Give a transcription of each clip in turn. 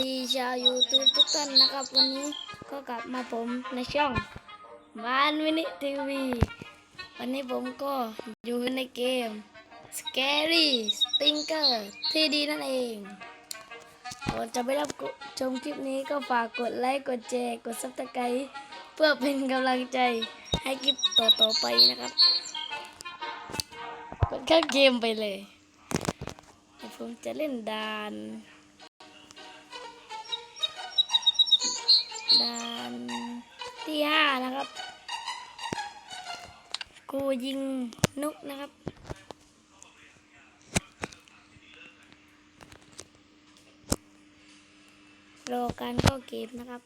ดีชาวยูทูบทุกท่านนะครับ วันนี้ก็กลับมาผมในช่องบ้านวินิทีวี วันนี้ผมก็อยู่ในเกม Scary Stinker ที่ดีนั่นเองก่อนจะไปรับชมคลิปนี้ก็ฝากกดไลค์ กดแชร์ กดซับสไครต์เพื่อเป็นกำลังใจให้คลิปต่อๆไปนะครับ กดเข้าเกมไปเลย ผมจะเล่นดาน ด่านที่ห้านะครับ กูยิงนกนะครับรอการเข้าเกมนะครับ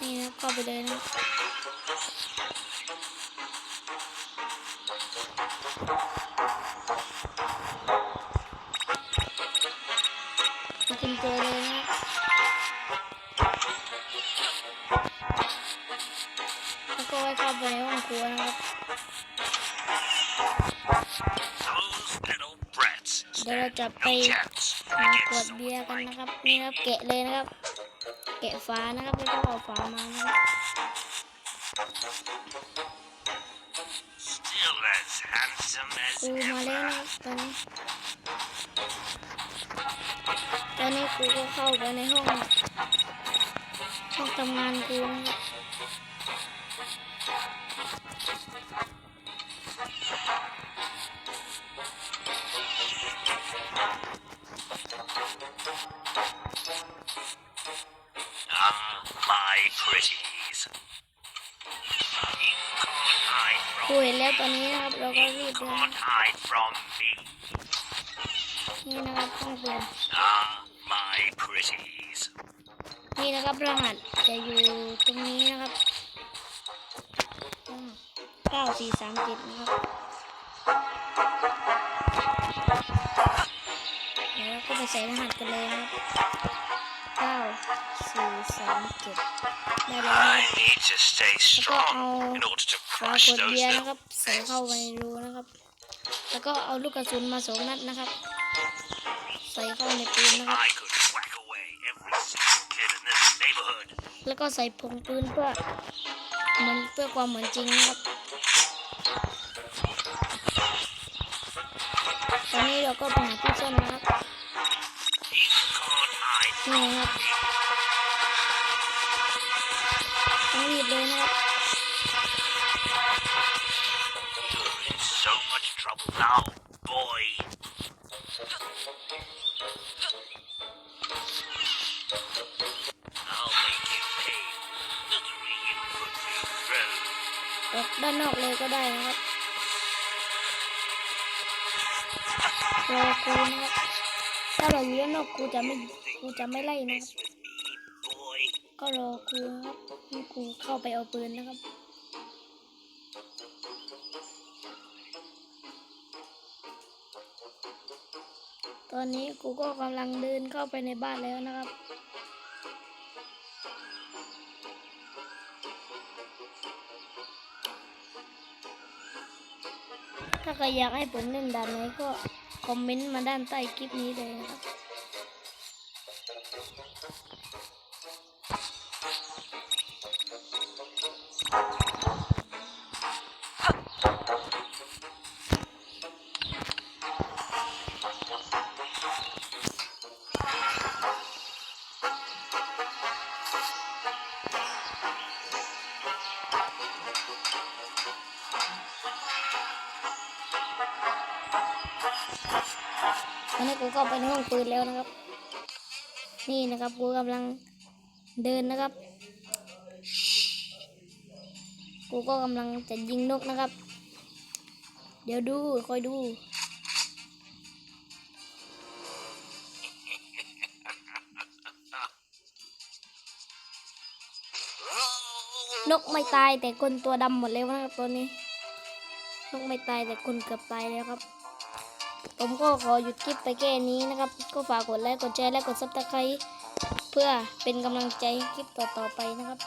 นี่นะเข้าไปเลยนะ กุญแจเลยนะแล้วก็ไว้เข้าไปในห้องครัวนะครับ เดี๋ยวเราจะไปหาขวดเบียร์กันนะครับ นี่ครับแกะเลยนะครับ แกะฝานะครับแล้วก็เอาฝามานะครับ still as handsome as กูมาแล้ว ever กูก็เข้าไปในห้องห้องทำงานกูครับ Ah, my pretties you can't hide กู from เห็นแล้วตอนนี้นะครับเราก็รีบเลยนนี่นะครับห้องเปิด ah my pretties นี่นะครับรหัสจะอยู่ตรงนี้นะครับเก้าสี่สามเจ็ดนะครับเดี๋ยวเราก็ไปใส่รหัสกันเลยนะครับเก้าสี่สามเจ็ดได้แล้วนะ I need to stay strong I'll- in order to ฝา crush กด those เบียร์นะ little ครับใส่เข้าไปในรูนะครับ แล้วก็เอาลูกกระสุนมาสองนัดนะครับ ใส่เข้าในปืนนะครับ I could whack away every single kid in this neighborhood แล้วก็ใส่ผงปืนเพื่อเหมือนเพื่อความเหมือนจริงนะครับ ตอนนี้เราก็ไปหาที่ซ่อนนะครับ you can't hide นี่นะครับ ด้านนอกเลยก็ได้นะครับรอกูนะครับถ้าเราอยู่ด้านนอกกูจะไม่กูจะไม่ไล่นะครับก็รอกูนะครับให้กูเข้าไปเอาปืนนะครับตอนนี้กูก็กำลังเดินเข้าไปในบ้านแล้วนะครับ ถ้าใครอยากให้ผมเล่นด่านไหนก็คอมเมนต์มาด้านใต้คลิปนี้เลยนะครับ ตอนนี้กูก็ไปในห้องปืนแล้วนะครับ นี่นะครับกูกำลังเดินนะครับ กูก็กำลังจะยิงนกนะครับ เดี๋ยวดูคอยดูนกไม่ตายแต่คนตัวดำหมดแล้วนะครับตอนนี้ นกไม่ตายแต่คนเกือบตายแล้วครับ ผมก็ขอหยุดคลิปไปแค่นี้นะครับ ก็ฝากกดไลค์กดแชร์และกดซับสไครต์เพื่อเป็นกำลังใจคลิปต่อๆไปนะครับ